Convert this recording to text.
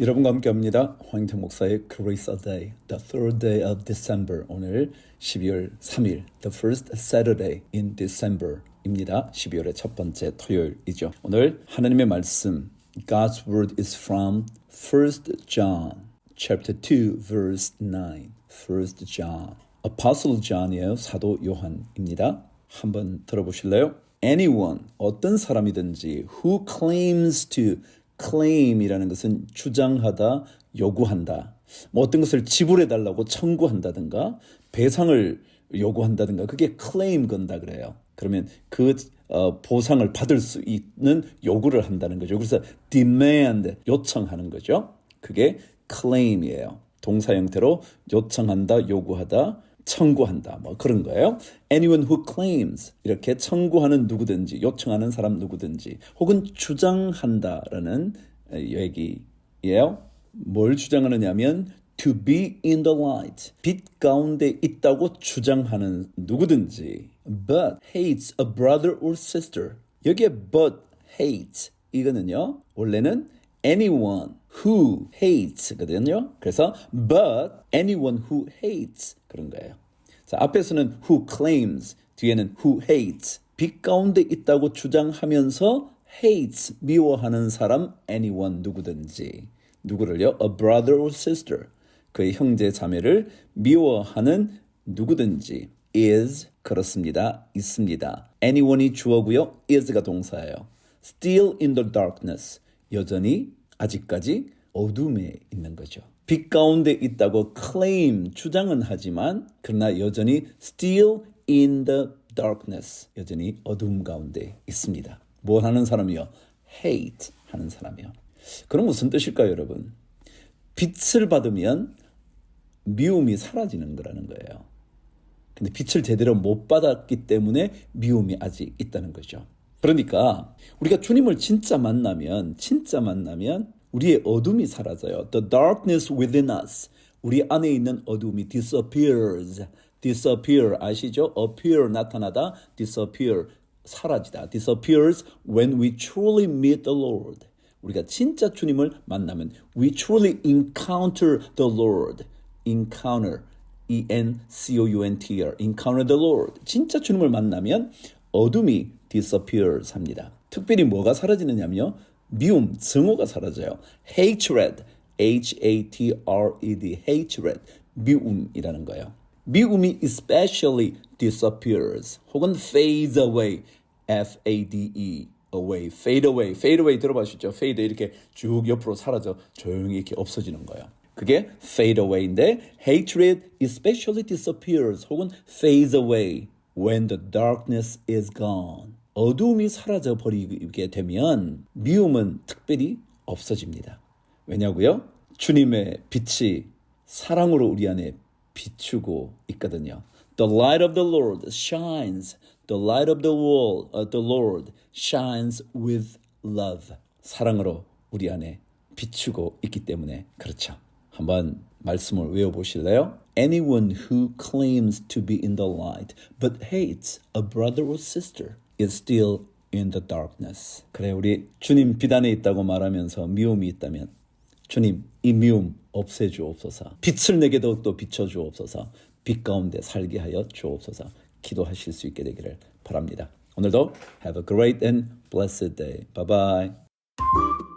여러분과 함께합니다. 황인택 목사의 Grace a Day, the third day of December. 오늘 12월 3일, the first Saturday in December입니다. 12월의 첫 번째 토요일이죠. 오늘 하나님의 말씀, God's word is from 1 John, chapter 2, verse 9. 1 John. Apostle John이에요. 사도 요한입니다. 한번 들어보실래요? Anyone, 어떤 사람이든지 who claims to claim이라는 것은 주장하다, 요구한다. 뭐 어떤 것을 지불해 달라고 청구한다든가 배상을 요구한다든가 그게 claim 건다 그래요. 그러면 그 어, 보상을 받을 수 있는 요구를 한다는 거죠. 그래서 demand 요청하는 거죠. 그게 claim이에요. 동사 형태로 요청한다, 요구하다, 청구한다 뭐 그런 거예요. Anyone who claims 이렇게 청구하는 누구든지 요청하는 사람 누구든지 혹은 주장한다라는 얘기예요. 뭘 주장하느냐면 to be in the light 빛 가운데 있다고 주장하는 누구든지 but hates a brother or sister 여기에 but hate 이거는요 원래는 anyone who hates거든요. 그래서 but anyone who hates 그런 거예요. 자, 앞에서는 who claims, 뒤에는 who hates. 빛 가운데 있다고 주장하면서 hates 미워하는 사람 anyone 누구든지 누구를요? a brother or sister. 그의 형제 자매를 미워하는 누구든지 is 그렇습니다. 있습니다. anyone이 주어고요. is가 동사예요. still in the darkness. 여전히 아직까지 어둠에 있는 거죠. 빛 가운데 있다고 claim 주장은 하지만 그러나 여전히 still in the darkness 여전히 어둠 가운데 있습니다. 뭘 하는 사람이요? hate 하는 사람이요. 그럼 무슨 뜻일까요, 여러분? 빛을 받으면 미움이 사라지는 거라는 거예요. 근데 빛을 제대로 못 받았기 때문에 미움이 아직 있다는 거죠. 그러니까 우리가 주님을 진짜 만나면 진짜 만나면 우리의 어둠이 사라져요. The darkness within us. 우리 안에 있는 어둠이 disappears. disappear 아시죠? appear 나타나다 disappear 사라지다. disappears when we truly meet the Lord. 우리가 진짜 주님을 만나면 we truly encounter the Lord. encounter E N C O U N T R encounter the Lord. 진짜 주님을 만나면 어둠이 disappears 합니다. 특별히 뭐가 사라지느냐면요. 미움, 증오가 사라져요. hatred, H-A-T-R-E-D, hatred, 미움이라는 거예요. 미움이 especially disappears 혹은 fades away, F-A-D-E, away, fade away, fade away 들어보셨죠? fade 이렇게 쭉 옆으로 사라져 조용히 이렇게 없어지는 거예요. 그게 fade away인데 hatred especially disappears 혹은 fades away when the darkness is gone. 어둠이 사라져 버리게 되면 미움은 특별히 없어집니다. 왜냐고요? 주님의 빛이 사랑으로 우리 안에 비추고 있거든요. The light of the Lord shines. The light of the world, uh, the Lord shines with love. 사랑으로 우리 안에 비추고 있기 때문에 그렇죠. 한번 말씀을 외워 보실래요? Anyone who claims to be in the light but hates a brother or sister is still in the darkness. 그래 우리 주님 비단에 있다고 말하면서 미움이 있다면 주님 이 미움 없애 주옵소서. 빛을 내게 더욱더 비춰 주옵소서. 빛 가운데 살게 하여 주옵소서. 기도하실 수 있게 되기를 바랍니다. 오늘도 have a great and blessed day. Bye bye.